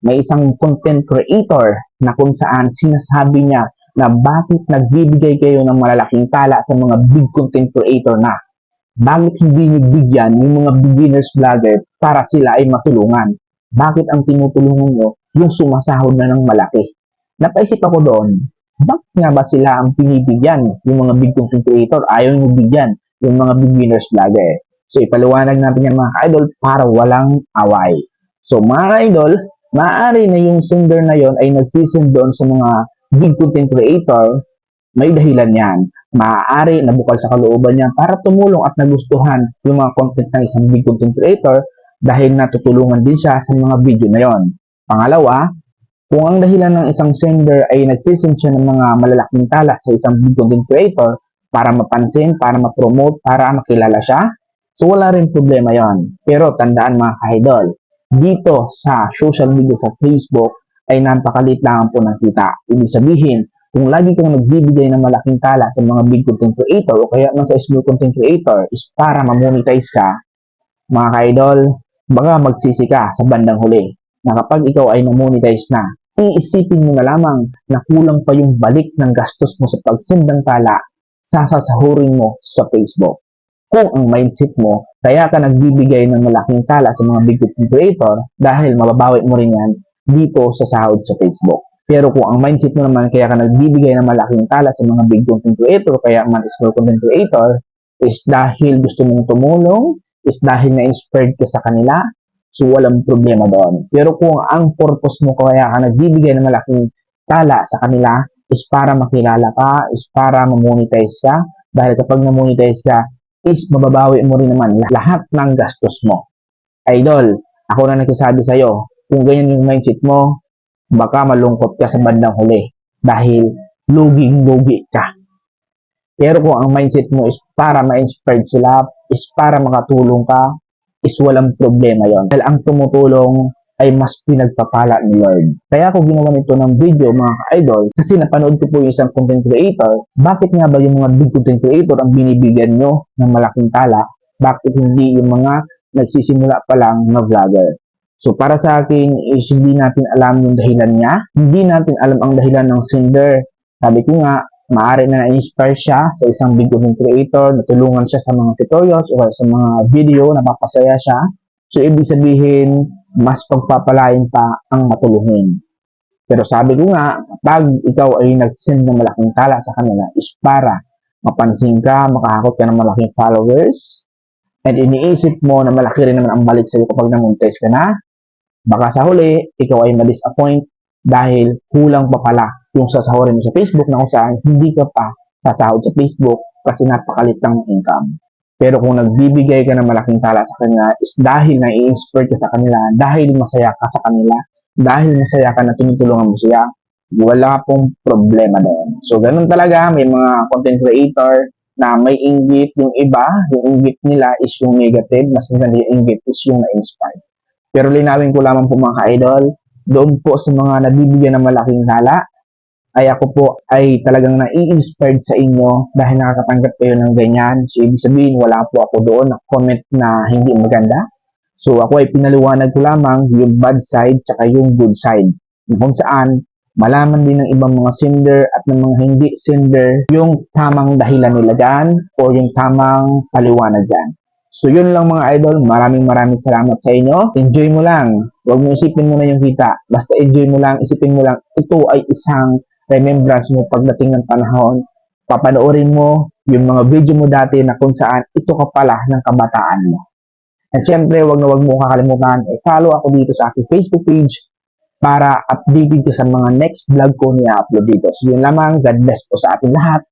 may isang content creator na kung saan sinasabi niya na bakit nagbibigay kayo ng malalaking tala sa mga big content creator na. Bakit hindi niyo bigyan yung mga beginners vlogger para sila ay matulungan? Bakit ang tinutulungan nyo yung sumasahod na ng malaki? Napaisip ako doon, bakit nga ba sila ang pinibigyan? Yung mga big content creator, ayaw nyo bigyan yung mga beginners vlogger. So, ipaliwanag natin yan mga idol para walang away. So, mga idol, maaari na yung sender na yon ay nagsisend doon sa mga big content creator, may dahilan yan. Maaari na bukal sa kalooban niya para tumulong at nagustuhan yung mga content ng isang big content creator dahil natutulungan din siya sa mga video na yon. Pangalawa, kung ang dahilan ng isang sender ay nagsisend siya ng mga malalaking tala sa isang big content creator para mapansin, para ma-promote, para makilala siya, so wala rin problema yon. Pero tandaan mga ka-idol, dito sa social media sa Facebook ay napakalit lang po ng kita. Ibig sabihin, kung lagi kang nagbibigay ng malaking tala sa mga big content creator o kaya man sa small content creator is para ma-monetize ka, mga ka-idol, baka magsisi ka sa bandang huli na kapag ikaw ay na-monetize na, iisipin mo na lamang na kulang pa yung balik ng gastos mo sa pagsend ng tala sa sasahurin mo sa Facebook. Kung ang mindset mo, kaya ka nagbibigay ng malaking tala sa mga big creator dahil mababawi mo rin yan dito sa sahod sa Facebook. Pero kung ang mindset mo naman kaya ka nagbibigay ng malaking tala sa mga big content creator, kaya man small content creator, is dahil gusto mong tumulong, is dahil na-inspired ka sa kanila, so walang problema doon. Pero kung ang purpose mo kaya ka nagbibigay ng malaking tala sa kanila, is para makilala ka, is para ma-monetize ka, dahil kapag na-monetize ka, is mababawi mo rin naman lahat ng gastos mo. Idol, ako na nagsasabi sa'yo, kung ganyan yung mindset mo, baka malungkot ka sa bandang huli dahil luging-lugi ka. Pero kung ang mindset mo is para ma-inspired sila, is para makatulong ka, is walang problema yon. Dahil ang tumutulong ay mas pinagpapala ni Lord. Kaya ako ginawa nito ng video mga ka-idol kasi napanood ko po yung isang content creator. Bakit nga ba yung mga big content creator ang binibigyan nyo ng malaking tala? Bakit hindi yung mga nagsisimula pa lang na vlogger? So para sa akin is hindi natin alam yung dahilan niya. Hindi natin alam ang dahilan ng sender. Sabi ko nga, maaari na na-inspire siya sa isang big content creator, natulungan siya sa mga tutorials o sa mga video, napapasaya siya. So ibig sabihin, mas pagpapalain pa ang matulungin. Pero sabi ko nga, pag ikaw ay nag-send ng malaking tala sa kanila is para mapansin ka, makahakot ka ng malaking followers, and iniisip mo na malaki rin naman ang balik sa'yo kapag namonetize ka na, baka sa huli, ikaw ay ma-disappoint dahil kulang pa pala yung sasahurin mo sa Facebook na kung saan hindi ka pa sasahod sa Facebook kasi napakalit ng income. Pero kung nagbibigay ka ng malaking tala sa kanila is dahil na-inspire ka sa kanila, dahil masaya ka sa kanila, dahil masaya ka na tinutulungan mo siya, wala pong problema doon. So, ganun talaga, may mga content creator na may inggit yung iba, yung inggit nila is yung negative, mas maganda yung inggit is yung na-inspire. Pero linawin ko lamang po mga ka-idol, doon po sa mga nabibigyan ng malaking tala, ay ako po ay talagang nai-inspired sa inyo dahil nakakatanggap kayo ng ganyan. So, ibig sabihin, wala po ako doon na comment na hindi maganda. So, ako ay pinaliwanag ko lamang yung bad side tsaka yung good side. Kung saan, malaman din ng ibang mga sender at ng mga hindi sender yung tamang dahilan nila dyan o yung tamang paliwanag dyan. So, yun lang mga idol. Maraming maraming salamat sa inyo. Enjoy mo lang. Huwag mo isipin mo na yung kita. Basta enjoy mo lang. Isipin mo lang. Ito ay isang remembrance mo pagdating ng panahon, papanoorin mo yung mga video mo dati na kung saan ito ka pala ng kabataan mo. At syempre, wag na wag mo kakalimutan, i-follow ako dito sa aking Facebook page para updated ka sa mga next vlog ko na i-upload dito. So yun lamang, God bless po sa ating lahat.